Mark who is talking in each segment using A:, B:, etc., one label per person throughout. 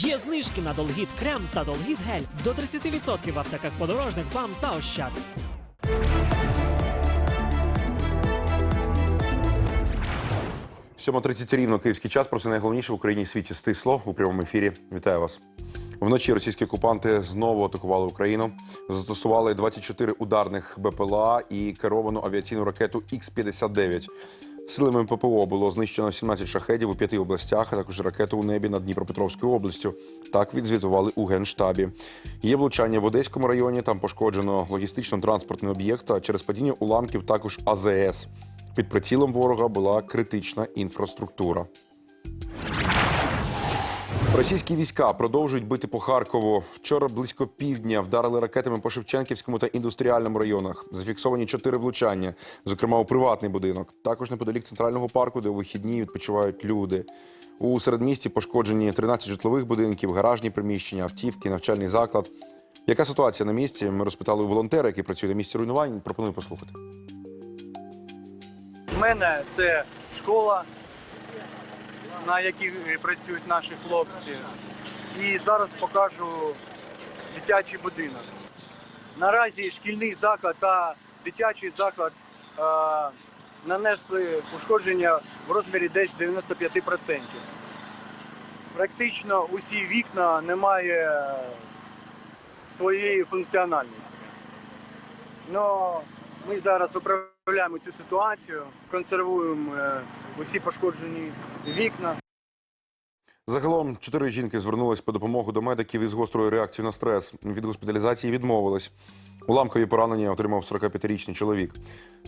A: Є знижки на Долгіт крем та Долгіт гель до 30% в аптеках подорожник, бам та ощад.
B: Сьома 30 рівно київський час. Про це найголовніше в Україні світі стисло у прямому ефірі. Вітаю вас. Вночі російські окупанти знову атакували Україну. Застосували 24 ударних БПЛА і керовану авіаційну ракету Х-59. Силами ППО було знищено 17 шахедів у п'яти областях, а також ракету у небі над Дніпропетровською областю. Так відзвітували у генштабі. Є влучання в Одеському районі. Там пошкоджено логістично-транспортний об'єкт. А через падіння уламків також АЗС. Під прицілом ворога була критична інфраструктура. Російські війська продовжують бити по Харкову. Вчора близько півдня вдарили ракетами по Шевченківському та індустріальному районах. Зафіксовані чотири влучання, зокрема у приватний будинок. Також неподалік центрального парку, де у вихідні відпочивають люди. У середмісті пошкоджені 13 житлових будинків, гаражні приміщення, автівки, навчальний заклад. Яка ситуація на місці? Ми розпитали у волонтера, який працює на місці руйнувань. Пропоную послухати.
C: У мене це школа, на якій працюють наші хлопці. І зараз покажу дитячий будинок. Наразі шкільний заклад та дитячий заклад е, нанесли пошкодження в розмірі десь 95%. Практично усі вікна немає своєї функціональності. Но ми зараз управляємо цю ситуацію, консервуємо е, усі пошкоджені вікна.
B: Загалом чотири жінки звернулись по допомогу до медиків із гострою реакцією на стрес. Від госпіталізації відмовились. Уламкові поранення отримав 45-річний чоловік.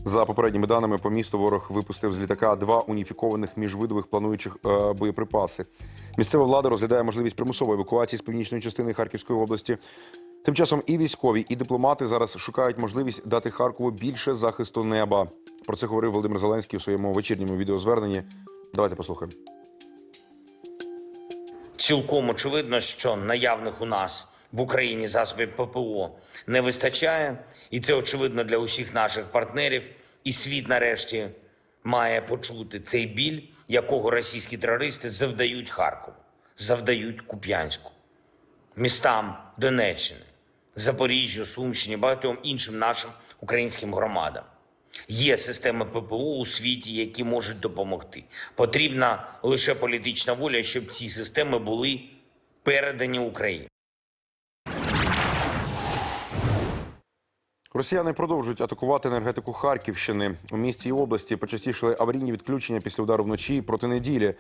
B: За попередніми даними, по місту ворог випустив з літака два уніфікованих міжвидових плануючих е, боєприпаси. Місцева влада розглядає можливість примусової евакуації з північної частини Харківської області. Тим часом і військові, і дипломати зараз шукають можливість дати Харкову більше захисту неба. Про це говорив Володимир Зеленський у своєму вечірньому відеозверненні. Давайте послухаємо.
D: Цілком очевидно, що наявних у нас в Україні засобів ППО не вистачає, і це очевидно для усіх наших партнерів. І світ нарешті має почути цей біль, якого російські терористи завдають Харкову, завдають Куп'янську, містам Донеччини, Запоріжжю, Сумщині, багатьом іншим нашим українським громадам. Є системи ППО у світі, які можуть допомогти. Потрібна лише політична воля, щоб ці системи були передані Україні.
B: Росіяни продовжують атакувати енергетику Харківщини. У місті і області почастішили аварійні відключення після удару вночі проти неділі.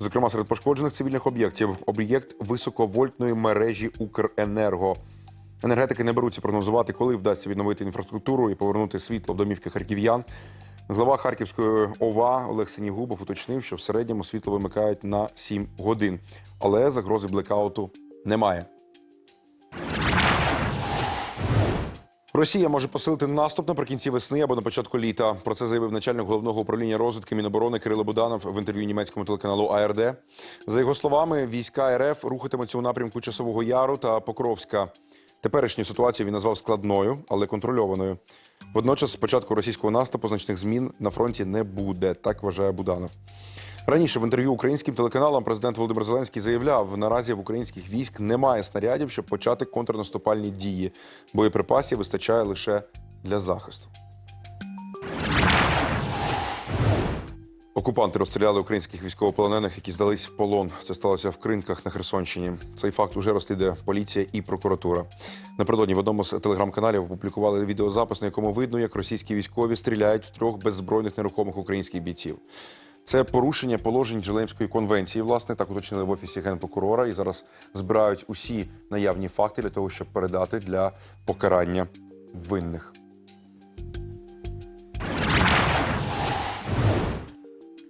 B: Зокрема, серед пошкоджених цивільних об'єктів об'єкт високовольтної мережі Укренерго. Енергетики не беруться прогнозувати, коли вдасться відновити інфраструктуру і повернути світло в домівки харків'ян. Глава Харківської ОВА Олег Синігубов уточнив, що в середньому світло вимикають на 7 годин, але загрози блекауту немає. Росія може посилити наступ наприкінці весни або на початку літа. Про це заявив начальник головного управління розвідки Міноборони Кирило Буданов в інтерв'ю німецькому телеканалу АРД. За його словами, війська РФ рухатимуться у напрямку Часового Яру та Покровська. Теперішню ситуацію він назвав складною, але контрольованою. Водночас, з початку російського наступу значних змін на фронті не буде. Так вважає Буданов. Раніше в інтерв'ю українським телеканалам президент Володимир Зеленський заявляв, наразі в українських військ немає снарядів, щоб почати контрнаступальні дії. Боєприпасів вистачає лише для захисту. Окупанти розстріляли українських військовополонених, які здались в полон. Це сталося в Кринках на Херсонщині. Цей факт уже розслідує поліція і прокуратура. Напередодні в одному з телеграм-каналів опублікували відеозапис, на якому видно, як російські військові стріляють в трьох беззбройних нерухомих українських бійців. Це порушення положень Женевської конвенції. Власне, так уточнили в офісі генпрокурора і зараз збирають усі наявні факти для того, щоб передати для покарання винних.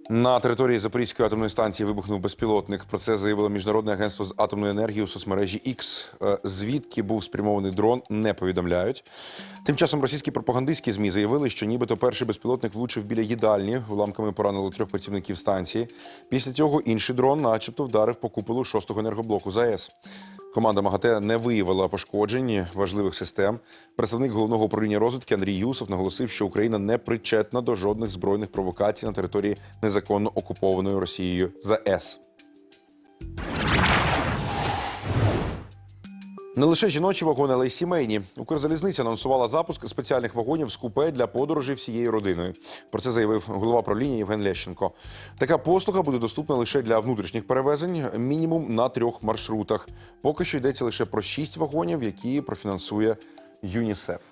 B: На території Запорізької атомної станції вибухнув безпілотник. Про це заявило міжнародне агентство з атомної енергії у соцмережі X. Е, Звідки був спрямований дрон, не повідомляють. Тим часом російські пропагандистські змі заявили, що нібито перший безпілотник влучив біля їдальні, уламками поранило трьох працівників станції. Після цього інший дрон, начебто, вдарив по куполу шостого енергоблоку ЗАЕС. Команда МАГАТЕ не виявила пошкоджень важливих систем. Представник головного управління розвідки Андрій Юсов наголосив, що Україна не причетна до жодних збройних провокацій на території незаконно окупованої Росією ЗАЕС. Не лише жіночі вагони, але й сімейні. Укрзалізниця анонсувала запуск спеціальних вагонів з купе для подорожей всією родиною. Про це заявив голова правління Євген Лещенко. Така послуга буде доступна лише для внутрішніх перевезень, мінімум на трьох маршрутах. Поки що йдеться лише про шість вагонів, які профінансує ЮНІСЕФ.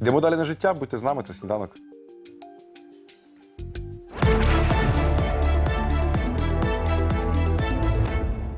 B: Йдемо далі на життя. Будьте з нами. Це сніданок.